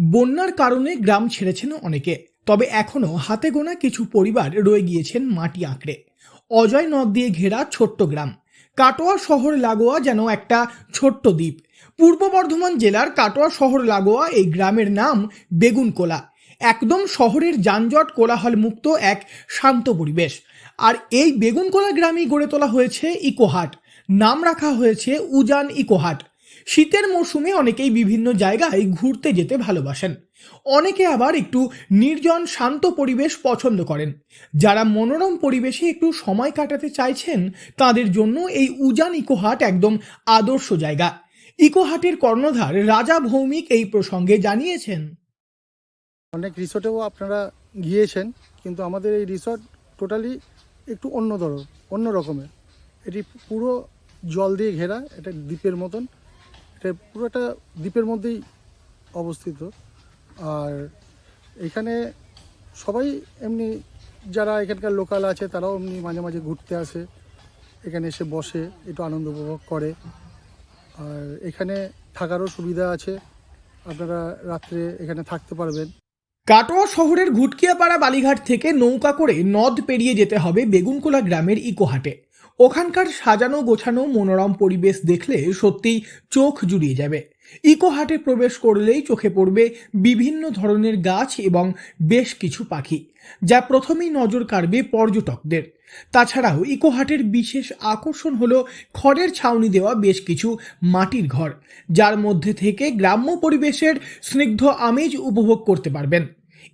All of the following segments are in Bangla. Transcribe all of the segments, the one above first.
বন্যার কারণে গ্রাম ছেড়েছেন অনেকে, তবে এখনও হাতে গোনা কিছু পরিবার রয়ে গিয়েছেন মাটি আঁকড়ে। অজয় নদ দিয়ে ঘেরা ছোট্ট গ্রাম। কাটোয়া শহর লাগোয়া যেন একটা ছোট্ট দ্বীপ। পূর্ব বর্ধমান জেলার কাটোয়া শহর লাগোয়া এই গ্রামের নাম বেগুনকোলা একদম শহরের যানজট কোলাহল মুক্ত এক শান্ত পরিবেশ। আর এই বেগুনকোলা গ্রামেই গড়ে তোলা হয়েছে ইকোহাট। নাম রাখা হয়েছে উজান ইকোহাট। শীতের মরশুমে অনেকেই বিভিন্ন জায়গায় ঘুরতে যেতে ভালোবাসেন। অনেকে আবার একটু নির্জন, শান্ত পরিবেশ পছন্দ করেন। যারা মনোরম পরিবেশে একটু সময় কাটাতে চাইছেন, তাদের জন্য এই উজান ইকোহাট একদম আদর্শ জায়গা। ইকোহাটের কর্ণধার রাজা ভৌমিক এই প্রসঙ্গে জানিয়েছেন। অনেক রিসোর্টেও আপনারা গিয়েছেন, কিন্তু আমাদের এই রিসর্ট টোটালি একটু অন্য ধর অন্য রকমের। এটি পুরো জল দিয়ে ঘেরা, এটা দ্বীপের মতন। এটা পুরো একটা দ্বীপের মধ্যেই অবস্থিত। আর এখানে সবাই এমনি যারা এখানকার লোকাল আছে, তারাও এমনি মাঝে মাঝে ঘুরতে আসে। এখানে এসে বসে, একটু আনন্দ উপভোগ করে। আর এখানে থাকারও সুবিধা আছে। আপনারা রাত্রে এখানে থাকতে পারবেন। কাটোয়া শহরের ঘুটকিয়াপাড়া বালিঘাট থেকে নৌকা করে নদ পেরিয়ে যেতে হবে বেগুনকোলা গ্রামের ইকোহাটে। ওখানকার সাজানো গোছানো মনোরম পরিবেশ দেখলে সত্যিই চোখ জুড়িয়ে যাবে। ইকোহাটে প্রবেশ করলেই চোখে পড়বে বিভিন্ন ধরনের গাছ এবং বেশ কিছু পাখি, যা প্রথমেই নজর কাড়বে পর্যটকদের। তাছাড়াও ইকোহাটের বিশেষ আকর্ষণ হলো খড়ের ছাউনি দেওয়া বেশ কিছু মাটির ঘর, যার মধ্যে থেকে গ্রাম্য পরিবেশের স্নিগ্ধ আমেজ উপভোগ করতে পারবেন।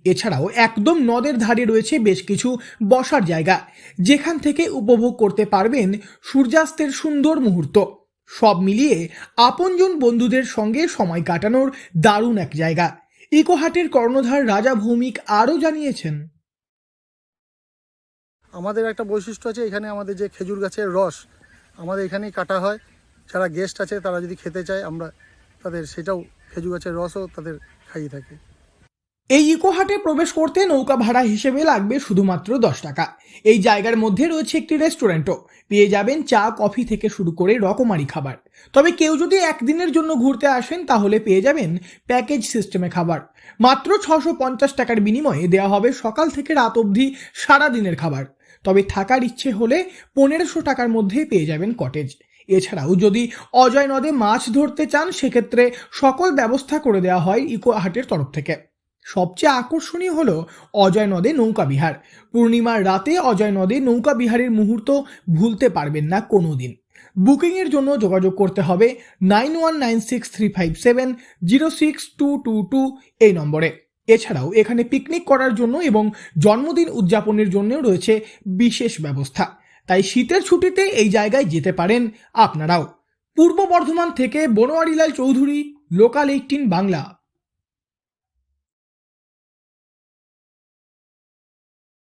এছাড়াও একদম নদের ধারে রয়েছে বেশ কিছু বসার জায়গা, যেখান থেকে উপভোগ করতে পারবেন সূর্যাস্তের সুন্দর মুহূর্ত। সব মিলিয়ে আপনজন বন্ধুদের সঙ্গে সময় কাটানোর দারুণ এক জায়গা। ইকোহাটের কর্ণধার রাজা ভৌমিক আরও জানিয়েছেন। আমাদের একটা বৈশিষ্ট্য আছে, এখানে আমাদের যে খেজুর গাছের রস, আমাদের এখানেই কাটা হয়। যারা গেস্ট আছে, তারা যদি খেতে চায়, আমরা তাদের সেটাও খেজুর গাছের রসও তাদের খাইয়ে থাকি। এই ইকোহাটে প্রবেশ করতে নৌকা ভাড়া হিসেবে লাগবে শুধুমাত্র দশ টাকা। এই জায়গার মধ্যে রয়েছে একটি রেস্টুরেন্টও। পেয়ে যাবেন চা, কফি থেকে শুরু করে রকমারি খাবার। তবে কেউ যদি একদিনের জন্য ঘুরতে আসেন, তাহলে পেয়ে যাবেন প্যাকেজ সিস্টেমে খাবার। মাত্র ছশো পঞ্চাশ টাকার বিনিময়ে দেওয়া হবে সকাল থেকে রাত অবধি সারা দিনের খাবার। তবে থাকার ইচ্ছে হলে পনেরোশো টাকার মধ্যে পেয়ে যাবেন কটেজ। এছাড়াও যদি অজয় নদে মাছ ধরতে চান, সেক্ষেত্রে সকল ব্যবস্থা করে দেওয়া হয় ইকোহাটের তরফ থেকে। সবচেয়ে আকর্ষণীয় হলো অজয় নদে নৌকা বিহার। পূর্ণিমার রাতে অজয় নদে নৌকা বিহারের মুহূর্ত ভুলতে পারবেন না কোনো দিন বুকিংয়ের জন্য যোগাযোগ করতে হবে nine one nine six three five seven zero six two two two এই নম্বরে। এছাড়াও এখানে পিকনিক করার জন্য এবং জন্মদিন উদযাপনের জন্যও রয়েছে বিশেষ ব্যবস্থা। তাই শীতের ছুটিতে এই জায়গায় যেতে পারেন আপনারাও। পূর্ব বর্ধমান থেকে বনোয়ারিলাল চৌধুরী লোকাল এইটিন বাংলা।